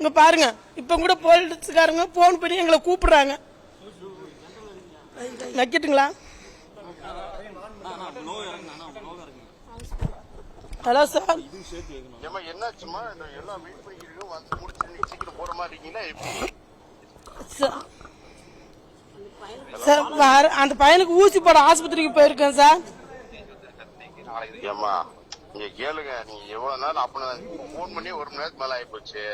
இங்க பாருங்க. இப்ப கூட போலீஸ்காரங்க போன் பண்ணி எங்களை கூப்பிடுறாங்க. வைக்கட்டுங்களா ஹலோ சார் சார் அந்த பையனுக்கு ஊசி போட ஆஸ்பத்திரிக்கு போயிருக்கேன் சார் ஏமா நீங்க கேளுங்க. நீங்க எவ்வளவு நேரம் அப்ப போன் பண்ணி ஒரு மணி நேரத்துக்கு மேல ஆயிப்போச்சு.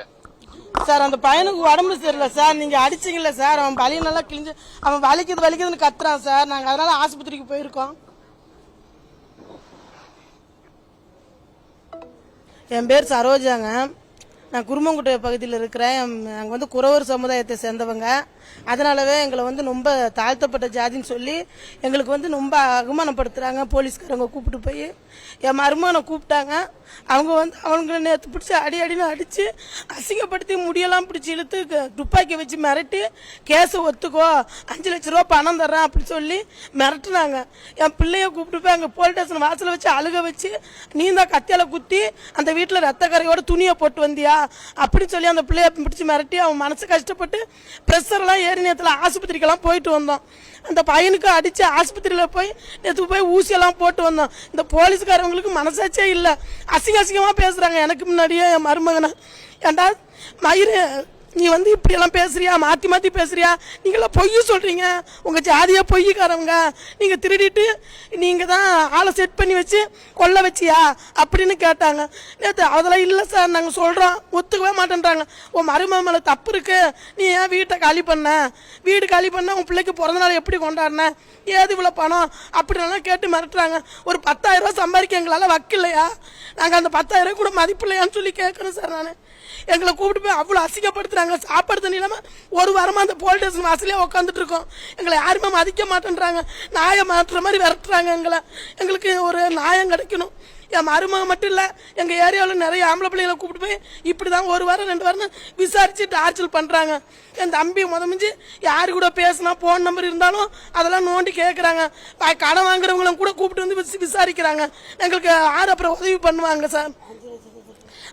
சார் அந்த பையனுக்கு உடம்பு சரியில்லை சார். நீங்கள் அடிச்சீங்கல்ல சார். அவன் வலி நல்லா கிழிஞ்சு அவன் வலிக்குது வலிக்குதுன்னு கத்துறான் சார். நாங்கள் அதனால ஆஸ்பத்திரிக்கு போயிருக்கோம். என் பேர் சரோஜாங்க. நான் குருமங்குட்டை பகுதியில் இருக்கிறேன். நாங்கள் வந்து குறவர் சமுதாயத்தை சேர்ந்தவங்க. அதனாலவே எங்களை வந்து ரொம்ப தாழ்த்தப்பட்ட ஜாதின்னு சொல்லி எங்களுக்கு வந்து ரொம்ப அவமானப்படுத்துகிறாங்க போலீஸ்காரங்க கூப்பிட்டு போய் என் மருமகனை கூப்பிட்டாங்க. அவங்க வந்து அவங்கள நேற்று பிடிச்சி அடி அடின்னு அடித்து அசிங்கப்படுத்தி முடியெல்லாம் பிடிச்சி இழுத்து துப்பாக்கி வச்சு மிரட்டி கேஸை ஒத்துக்கோ அஞ்சு லட்ச ரூபா பணம் தர்றேன் அப்படி சொல்லி மிரட்டினாங்க. என் பிள்ளைய கூப்பிட்டு போய் அங்கே போலீஸ் ஸ்டேஷன் வாசலை வச்சு அழுக வச்சு நீ தான் கத்தியால குத்தி அந்த வீட்டில் ரத்த கரையோட துணியை போட்டு வந்தியா? அப்படின்னு சொல்லி அந்த பிள்ளைய பிடிச்சி மிரட்டி அவன் மனசு கஷ்டப்பட்டு ப்ரெஷர்லாம் ஏறி நேரத்தில் ஆஸ்பத்திரிக்கெல்லாம் போயிட்டு வந்தோம் அந்த பையனுக்கு அடித்து ஆஸ்பத்திரியில் போய் நேற்று போய் ஊசியெல்லாம் போட்டு வந்தோம் இந்த போலீஸ்காரவங்களுக்கு மனசாச்சே இல்லை. அசிங்க அசிங்கமாக பேசுகிறாங்க எனக்கு முன்னாடியே என் மருமகனை. ஏண்டா மயிறு நீ வந்து இப்படியெல்லாம் பேசுறியா? மாற்றி மாற்றி பேசுறியா? நீங்களாம் பொய் சொல்கிறீங்க உங்கள் ஜாதியாக பொய்க்காரவங்க நீங்கள் திருடிட்டு நீங்கள் தான் ஆளை செட் பண்ணி வச்சு கொல்ல வச்சியா? அப்படின்னு கேட்டாங்க. நேற்று அதெல்லாம் இல்லை சார். நாங்கள் சொல்கிறோம் ஒத்துக்கவே மாட்டேன்றாங்க. உன் மருமக மேலே தப்பு இருக்கு. நீ ஏன் வீட்டை காலி பண்ண? வீடு காலி பண்ண உன் பிள்ளைக்கு பிறந்த நாள் எப்படி கொண்டாடின? ஏது இவ்வளோ பணம்? அப்படின்லாம் கேட்டு மிரட்டுறாங்க. ஒரு பத்தாயிரம் ரூபா சம்பாதிக்க எங்களால் வக்கில்லையா? நாங்கள் அந்த பத்தாயிரம் கூட மதிப்பு இல்லையான்னு சொல்லி கேட்குறோம் சார் நான். எங்களை கூப்பிட்டு போய் அவ்வளோ அசிங்கப்படுத்துறாங்க சாப்பாடு தண்ணி இல்லாமல் ஒரு வாரமாக அந்த போலீஸ் ஸ்டேஷன் வாசலே உட்காந்துட்டு இருக்கோம். எங்களை யாருமே மதிக்க மாட்டேன்றாங்க. நாயை மாற்றுற மாதிரி விரட்டுறாங்க எங்களை. எங்களுக்கு ஒரு நியாயம் கிடைக்கணும். என் மருமக மட்டும் இல்லை எங்கள் ஏரியாவில் நிறைய ஆம்பளை பிள்ளைகளை கூப்பிட்டு போய் இப்படி தான் ஒரு வாரம் ரெண்டு வாரம் விசாரித்து டார்ச்சல் பண்ணுறாங்க என் தம்பி முதமிஞ்சு யாரு கூட பேசினா ஃபோன் நம்பர் இருந்தாலும் அதெல்லாம் நோண்டி கேட்குறாங்க கடன் வாங்குறவங்களும் கூட கூப்பிட்டு வந்து விசாரிக்கிறாங்க. எங்களுக்கு யார் அப்புறம் உதவி பண்ணுவாங்க சார்?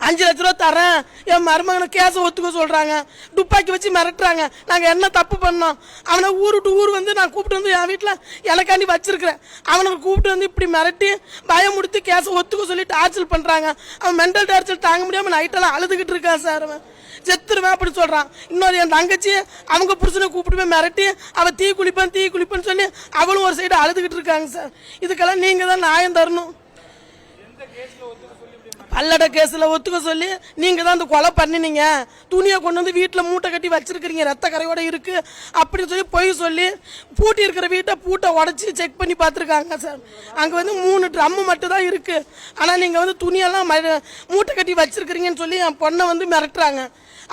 அஞ்சு லட்ச ரூபா தரேன். என் மருமகனை கேஸை ஒத்துக்க சொல்கிறாங்க துப்பாக்கி வச்சு மிரட்டுறாங்க. நாங்கள் என்ன தப்பு பண்ணோம்? அவனை ஊர் விட்டு ஊர் வந்து நான் கூப்பிட்டு வந்து என் வீட்டில் எனக்காண்டி வச்சிருக்கிறேன். அவனை கூப்பிட்டு வந்து இப்படி மிரட்டி பயமுடுத்தி கேஸை ஒத்துக்க சொல்லி டார்ச்சல் பண்ணுறாங்க அவன் மென்டல் டார்ச்சல் தாங்க முடியாமல் நைட்டெல்லாம் அழுதுகிட்டு இருக்கான் சார் அவன். செத்துருவேன் அப்படி சொல்கிறான் இன்னொரு என் தங்கச்சி அவங்க புருஷனை கூப்பிட்டு போய் மிரட்டி அவள் தீ குளிப்பேன் தீ குளிப்பேன்னு சொல்லி அவளும் ஒரு சைடு அழுதுகிட்டு இருக்காங்க சார் இதுக்கெல்லாம் நீங்கள் தான் நியாயம் தரணும். பல்லட கேஸில் ஒத்துக்க சொல்லி நீங்கள் தான் அந்த கொலை பண்ணினீங்க. துணியை கொண்டு வந்து வீட்டில் மூட்டை கட்டி வச்சிருக்கிறீங்க. ரத்த கரையோட இருக்குது அப்படின்னு சொல்லி பொய் சொல்லி பூட்டி இருக்கிற வீட்டை பூட்டை உடச்சி செக் பண்ணி பார்த்துருக்காங்க சார். அங்கே வந்து மூணு ட்ரம்மு மட்டும் தான் இருக்குது ஆனால் நீங்கள் வந்து துணியெல்லாம் ம- மூட்டை கட்டி வச்சிருக்கிறீங்கன்னு சொல்லி என் பொண்ணை வந்து மிரட்டுறாங்க.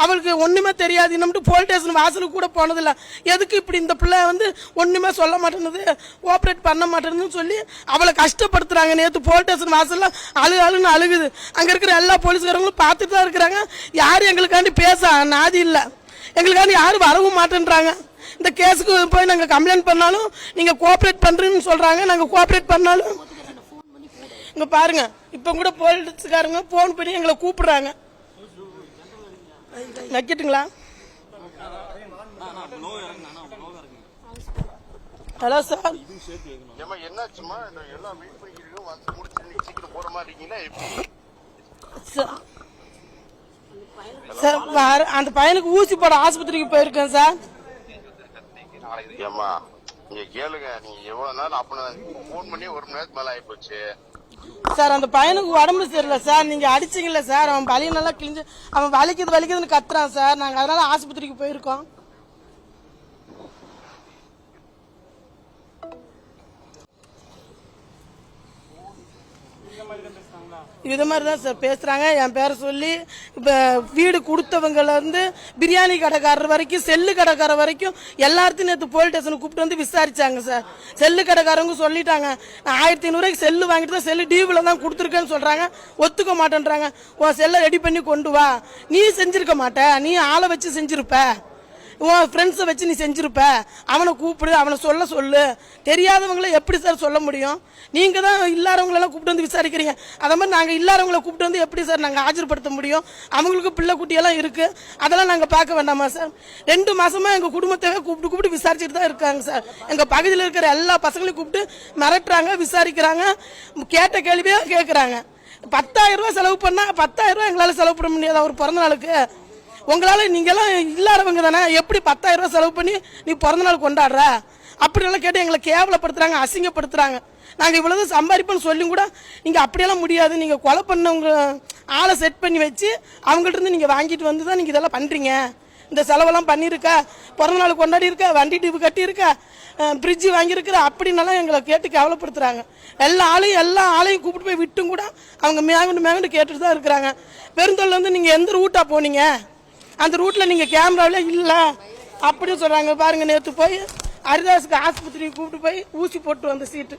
அவளுக்கு ஒன்றுமே தெரியாது இன்னும் போலீஸ் ஸ்டேஷன் வாசலுக்கு கூட போனதில்ல. எதுக்கு இப்படி இந்த பிள்ளை வந்து ஒன்றுமே சொல்ல மாட்டேனுது கோஆப்ரேட் பண்ண மாட்டேன்னு சொல்லி அவளை கஷ்டப்படுத்துகிறாங்க நேற்று போலீஸ் ஸ்டேஷன் வாசலில் அழு அழுன்னு அழுகுது. அங்கே இருக்கிற எல்லா போலீஸ்காரங்களும் பார்த்துட்டு தான் இருக்கிறாங்க. யாரும் எங்களுக்காண்டி பேச நாதி இல்லை. எங்களுக்காண்டி யாரும் வரவும் மாட்டேன்றாங்க. இந்த கேஸுக்கு போய் நாங்கள் கம்ப்ளைண்ட் பண்ணாலும் நீங்கள் கோஆப்ரேட் பண்ணுறேன்னு சொல்கிறாங்க நாங்கள் கோஆப்ரேட் பண்ணாலும் இங்கே பாருங்க இப்போ கூட போலீஸ்காரங்க ஃபோன் பண்ணி எங்களை கூப்பிடுறாங்க. வைக்கட்டுங்களா? Hello sir. ஏமா சார் சார் அந்த பையனுக்கு ஊசி போட ஆஸ்பத்திரிக்கு போயிருக்கேன் சார். ஏமா நீங்க கேளுங்க நீங்க எவ்வளவு நேரம் அப்ப போன் பண்ணி ஒரு மணி நேரத்துக்கு மேல ஆயிப்போச்சு. சார் அந்த பையனுக்கு உடம்பு சரியில்லை சார். நீங்க அடிச்சீங்கல்ல சார். அவன் வலி நல்லா கிழிஞ்சு அவன் வலிக்குது வலிக்குதுன்னு கத்துறான் சார். நாங்க அதனால ஆஸ்பத்திரிக்கு போயிருக்கோம். இது மாதிரி தான் சார் பேசுகிறாங்க என் பேரை சொல்லி இப்போ வீடு கொடுத்தவங்கலேருந்து பிரியாணி கடைக்காரர் வரைக்கும் செல்லு கடைக்காரர் வரைக்கும் எல்லாத்தையும் நேற்று போலீஸ் ஸ்டேஷனுக்கு கூப்பிட்டு வந்து விசாரிச்சாங்க சார். செல்லு கடைக்காரங்க சொல்லிட்டாங்க. நான் ஆயிரத்தி ஐநூறுரூவாய்க்கு செல்லு வாங்கிட்டு தான் செல்லு டியூவில் தான் கொடுத்துருக்கேன்னு சொல்கிறாங்க ஒத்துக்க மாட்டேன்றாங்க. உன் செல்லை ரெடி பண்ணி கொண்டு வா. நீ செஞ்சுருக்க மாட்ட. நீ ஆளை வச்சு செஞ்சுருப்ப. உன் ஃப்ரெண்ட்ஸை வச்சு நீ செஞ்சுருப்ப. அவனை கூப்பிடு அவனை சொல்ல சொல்லு. தெரியாதவங்கள எப்படி சார் சொல்ல முடியும்? நீங்கள் தான் இல்லாதவங்களெல்லாம் கூப்பிட்டு வந்து விசாரிக்கிறீங்க. அதே மாதிரி நாங்கள் இல்லாதவங்களை கூப்பிட்டு வந்து எப்படி சார் நாங்கள் ஆஜர்படுத்த முடியும்? அவங்களுக்கு பிள்ளை குட்டியெல்லாம் இருக்குது அதெல்லாம் நாங்கள் பார்க்க வேண்டாமா சார் ரெண்டு மாதமாக எங்கள் குடும்பத்தையே கூப்பிட்டு கூப்பிட்டு விசாரிச்சுட்டு தான் இருக்காங்க சார் எங்கள் பகுதியில் இருக்கிற எல்லா பசங்களையும் கூப்பிட்டு மிரட்டுறாங்க விசாரிக்கிறாங்க. கேட்ட கேள்வியாக கேட்குறாங்க பத்தாயிரம் ரூபா செலவு பண்ணால் பத்தாயிரம் ரூபா எங்களால் செலவு பண்ண முடியாதா? ஒரு பிறந்த நாளுக்கு. உங்களால் நீங்களாம் இல்லாதவங்க தானே? எப்படி பத்தாயிரம் ரூபா செலவு பண்ணி நீ பிறந்தநாள் கொண்டாடுற? அப்படியெல்லாம் கேட்டு எங்களை கேவலப்படுத்துகிறாங்க அசிங்கப்படுத்துகிறாங்க நாங்கள் இவ்வளோ இவ்வளவு சம்பாதிப்போம்னு சொல்லியும் கூட நீங்கள் அப்படியெல்லாம் முடியாது. நீங்கள் கொலை பண்ணவங்க ஆளை செட் பண்ணி வச்சு அவங்கள்ட்ட இருந்து வாங்கிட்டு வந்து தான் நீங்கள் இதெல்லாம் பண்ணுறீங்க இந்த செலவெல்லாம் பண்ணியிருக்கா பிறந்தநாள் கொண்டாடி இருக்க வண்டி டிப்பு கட்டியிருக்கா ஃப்ரிட்ஜு வாங்கியிருக்கிற அப்படின்னெல்லாம் எங்களை கேட்டு கேவலப்படுத்துகிறாங்க எல்லா ஆளையும் எல்லா ஆளையும் கூப்பிட்டு போய் விட்டும் கூட அவங்க மேகண்டு மேகண்டு கேட்டுட்டு தான் இருக்கிறாங்க. பெருந்தொழில் வந்து நீங்கள் எந்த ரூட்டாக போனீங்க? அந்த ரூட்டில் நீங்கள் கேமராவில் இல்லை அப்படின்னு சொல்கிறாங்க பாருங்கள் நேற்று போய் ஹரிதாஸுக்கு ஆஸ்பத்திரிக்கு கூப்பிட்டு போய் ஊசி போட்டு வந்த சீட்டு